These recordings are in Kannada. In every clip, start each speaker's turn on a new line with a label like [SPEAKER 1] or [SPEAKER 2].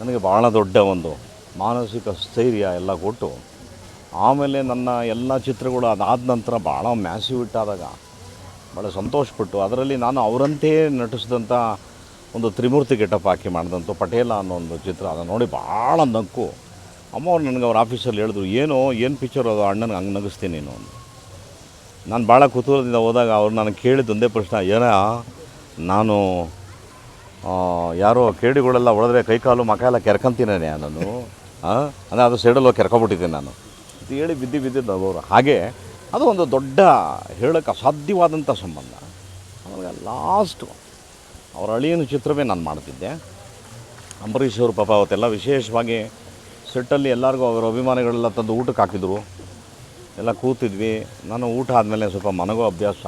[SPEAKER 1] ನನಗೆ ಭಾಳ ದೊಡ್ಡ ಒಂದು ಮಾನಸಿಕ ಸ್ಥೈರ್ಯ ಎಲ್ಲ ಕೊಟ್ಟು, ಆಮೇಲೆ ನನ್ನ ಎಲ್ಲ ಚಿತ್ರಗಳು ಅದಾದ ನಂತರ ಭಾಳ ಮ್ಯಾಸಿವ್ ಇಟ್ಟಾದಾಗ ಭಾಳ ಸಂತೋಷಪಟ್ಟು, ಅದರಲ್ಲಿ ನಾನು ಅವರಂತೆ ನಟಿಸಿದಂಥ ಒಂದು ತ್ರಿಮೂರ್ತಿ ಗೆಟಪ್ ಹಾಕಿ ಮಾಡಿದಂಥ ಪಟೇಲ ಅನ್ನೋ ಒಂದು ಚಿತ್ರ, ಅದನ್ನು ನೋಡಿ ಭಾಳ ನಕ್ಕು ಅಮ್ಮ ಅವ್ರು ನನಗೆ ಅವ್ರ ಆಫೀಸಲ್ಲಿ ಹೇಳಿದ್ರು, ಏನು ಏನು ಪಿಕ್ಚರ್ ಅದು? ಅಣ್ಣನಿಗೆ ಹಂಗೆ ನಗಿಸ್ತೀನಿ ನೀನು ಅಂದು ನಾನು ಭಾಳ ಕುತೂಹಲದಿಂದ ಹೋದಾಗ ಅವ್ರು ನನಗೆ ಕೇಳಿದ್ದೊಂದೇ ಪ್ರಶ್ನೆ, ಏನ, ನಾನು ಯಾರೋ ಕೇಡಿಗಳೆಲ್ಲ ಒಳದ್ರೆ ಕೈಕಾಲು ಮಕ ಎಲ್ಲ ಕೆರ್ಕೊಂತೀನೇ ನಾನು ಅಂದರೆ ಅದು ಸೈಡಲ್ಲಿ ಕೆರ್ಕೊಬಿಟ್ಟಿದ್ದೀನಿ ನಾನು. ಅಂತ ಹೇಳಿ ಬಿದ್ದು ಬಿದ್ದಿದ್ದು ಅವರು ಹಾಗೆ ಅದು ಒಂದು ದೊಡ್ಡ ಹೇಳೋಕ್ಕೆ ಅಸಾಧ್ಯವಾದಂಥ ಸಂಬಂಧ. ಆಮೇಲೆ ಲಾಸ್ಟು ಅವರ ಅಳಿಯನ ಚಿತ್ರವೇ ನಾನು ಮಾಡ್ತಿದ್ದೆ. ಅಂಬರೀಷ್ ಅವರು ಪಾಪ ಅವತ್ತೆಲ್ಲ ವಿಶೇಷವಾಗಿ ಸೆಟ್ಟಲ್ಲಿ ಎಲ್ಲರಿಗೂ ಅವರ ಅಭಿಮಾನಿಗಳೆಲ್ಲ ತಂದು ಊಟಕ್ಕೆ ಹಾಕಿದ್ರು. ಎಲ್ಲ ಕೂತಿದ್ವಿ. ನಾನು ಊಟ ಆದಮೇಲೆ ಸ್ವಲ್ಪ ಮನಗೋ ಅಭ್ಯಾಸ.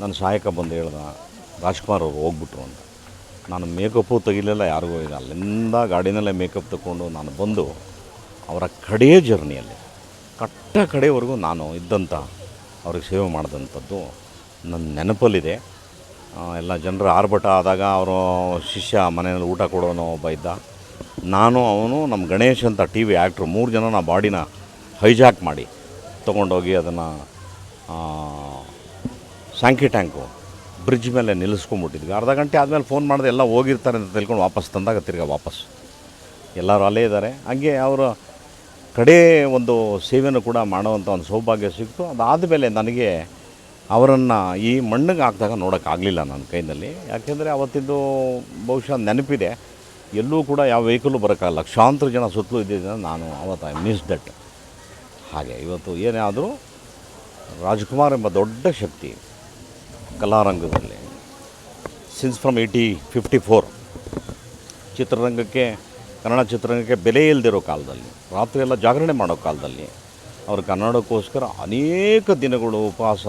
[SPEAKER 1] ನನ್ನ ಸಹಾಯಕ ಬಂದು ಹೇಳ್ದ, ರಾಜ್ಕುಮಾರ್ ಅವರು ಹೋಗ್ಬಿಟ್ರು ಅಂತ. ನಾನು ಮೇಕಪ್ಪು ತೆಗಿಲಿಲ್ಲ, ಯಾರಿಗೂ ಇಲ್ಲ. ಅಲ್ಲಿಂದ ಗಾಡಿನಲ್ಲೇ ಮೇಕಪ್ ತಗೊಂಡು ನಾನು ಬಂದು ಅವರ ಕಡೆಯ ಜರ್ನಿಯಲ್ಲಿ ಕಟ್ಟ ಕಡೆವರೆಗೂ ನಾನು ಇದ್ದಂಥ ಅವ್ರಿಗೆ ಸೇವೆ ಮಾಡಿದಂಥದ್ದು ನನ್ನ ನೆನಪಲ್ಲಿದೆ. ಎಲ್ಲ ಜನರು ಆರ್ಭಟ ಆದಾಗ ಅವರು ಶಿಷ್ಯ ಮನೆಯಲ್ಲಿ ಊಟ ಕೊಡೋನು ಒಬ್ಬ ಇದ್ದ. ನಾನು, ಅವನು, ನಮ್ಮ ಗಣೇಶ್ ಅಂತ ಟಿ ವಿ ಆ್ಯಕ್ಟ್ರು, ಮೂರು ಜನ ನಾ ಬಾಡಿನ ಹೈಜಾಕ್ ಮಾಡಿ ತೊಗೊಂಡೋಗಿ ಅದನ್ನು ಸ್ಯಾಂಕಿ ಟ್ಯಾಂಕು ಬ್ರಿಡ್ಜ್ ಮೇಲೆ ನಿಲ್ಲಿಸ್ಕೊಂಬಿಟ್ಟಿದ್ವಿ ಅರ್ಧ ಗಂಟೆ ಆದಮೇಲೆ ಫೋನ್ ಮಾಡಿದೆ, ಎಲ್ಲ ಹೋಗಿರ್ತಾರೆ ಅಂತ ತಿಳ್ಕೊಂಡು ವಾಪಸ್ ತಂದಾಗ ತಿರ್ಗಾ ವಾಪಸ್. ಎಲ್ಲರೂ ಅಲ್ಲೇ ಇದ್ದಾರೆ. ಹಾಗೆ ಅವರ ಕಡೆ ಒಂದು ಸೇವೆಯನ್ನು ಕೂಡ ಮಾಡೋವಂಥ ಒಂದು ಸೌಭಾಗ್ಯ ಸಿಕ್ತು. ಅದಾದ ಮೇಲೆ ನನಗೆ ಅವರನ್ನು ಈ ಮಣ್ಣಿಗೆ ಹಾಕಿದಾಗ ನೋಡೋಕ್ಕಾಗಲಿಲ್ಲ ನನ್ನ ಕೈನಲ್ಲಿ. ಯಾಕೆಂದರೆ ಅವತ್ತಿದ್ದು ಬಹುಶಃ ನೆನಪಿದೆ. ಎಲ್ಲೂ ಕೂಡ ಯಾವ ವೆಹಿಕಲ್ಲು ಬರೋಕ್ಕಾಗಲ್ಲ. ಲಕ್ಷಾಂತರ ಜನ ಸುತ್ತಲೂ ಇದ್ದಿದ್ದ ನಾನು ಅವತ್ತು ಐ ಮಿಸ್ ದಟ್ ಹಾಗೆ, ಇವತ್ತು ಏನೇ ಆದರೂ ರಾಜ್ಕುಮಾರ್ ಎಂಬ ದೊಡ್ಡ ಶಕ್ತಿ. ಕಲಾರಂಗದಲ್ಲಿ. Since from eighty fifty four ಚಿತ್ರರಂಗಕ್ಕೆ, ಕನ್ನಡ ಚಿತ್ರರಂಗಕ್ಕೆ ಬೆಲೆ ಇಲ್ಲದಿರೋ ಕಾಲದಲ್ಲಿ, ರಾತ್ರಿ ಎಲ್ಲ ಜಾಗರಣೆ ಮಾಡೋ ಕಾಲದಲ್ಲಿ, ಅವರು ಕನ್ನಡಕ್ಕೋಸ್ಕರ ಅನೇಕ ದಿನಗಳು ಉಪವಾಸ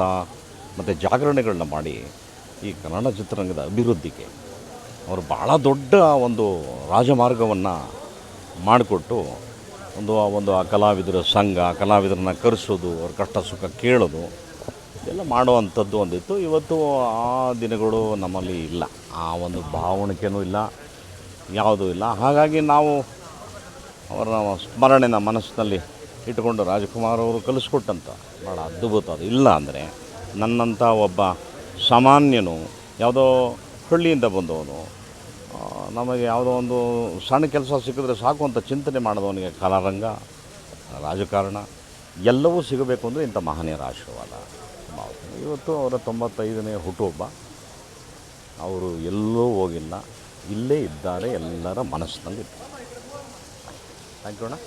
[SPEAKER 1] ಮತ್ತು ಜಾಗರಣೆಗಳನ್ನ ಮಾಡಿ ಈ ಕನ್ನಡ ಚಿತ್ರರಂಗದ ಅಭಿವೃದ್ಧಿಗೆ ಅವರು ಭಾಳ ದೊಡ್ಡ ಒಂದು ರಾಜಮಾರ್ಗವನ್ನು ಮಾಡಿಕೊಟ್ಟು ಒಂದು ಆ ಒಂದು ಆ ಕಲಾವಿದರ ಸಂಘ, ಕಲಾವಿದರನ್ನ ಕರೆಸೋದು, ಅವ್ರ ಕಷ್ಟ ಸುಖ ಕೇಳೋದು ಇದೆಲ್ಲ ಮಾಡುವಂಥದ್ದು ಒಂದಿತ್ತು. ಇವತ್ತು ಆ ದಿನಗಳು ನಮ್ಮಲ್ಲಿ ಇಲ್ಲ. ಆ ಒಂದು ಭಾವಣಿಕೆನೂ ಇಲ್ಲ. ಯಾವುದೂ ಇಲ್ಲ. ಹಾಗಾಗಿ ನಾವು ಅವರ ಸ್ಮರಣೆನ ಮನಸ್ಸಿನಲ್ಲಿ ಇಟ್ಟುಕೊಂಡು ರಾಜ್ಕುಮಾರ್ ಅವರು ಕಲಿಸ್ಕೊಟ್ಟಂಥ ಭಾಳ ಅದ್ಭುತ ಅದು. ಇಲ್ಲ ಅಂದರೆ ನನ್ನಂಥ ಒಬ್ಬ ಸಾಮಾನ್ಯನು, ಯಾವುದೋ ಹಳ್ಳಿಯಿಂದ ಬಂದವನು ನಮಗೆ ಯಾವುದೋ ಒಂದು ಸಣ್ಣ ಕೆಲಸ ಸಿಕ್ಕಿದ್ರೆ ಸಾಕು ಅಂತ ಚಿಂತನೆ ಮಾಡಿದವನಿಗೆ ಕಲಾರಂಗ, ರಾಜಕಾರಣ, ಎಲ್ಲವೂ ಸಿಗಬೇಕು ಅಂದರೆ ಇಂಥ ಮಹನೀಯರ ಆಶೀರ್ವಾದ. ಇವತ್ತು ಅವರ ತೊಂಬತ್ತೈದನೇ ಹುಟ್ಟುಹಬ್ಬ. ಅವರು ಎಲ್ಲೂ ಹೋಗಿಲ್ಲ. ಇಲ್ಲೇ ಇದ್ದಾರೆ ಎಲ್ಲರ ಮನಸ್ಸಿನಲ್ಲಿ ಥ್ಯಾಂಕ್ ಯು ಅಣ್ಣ.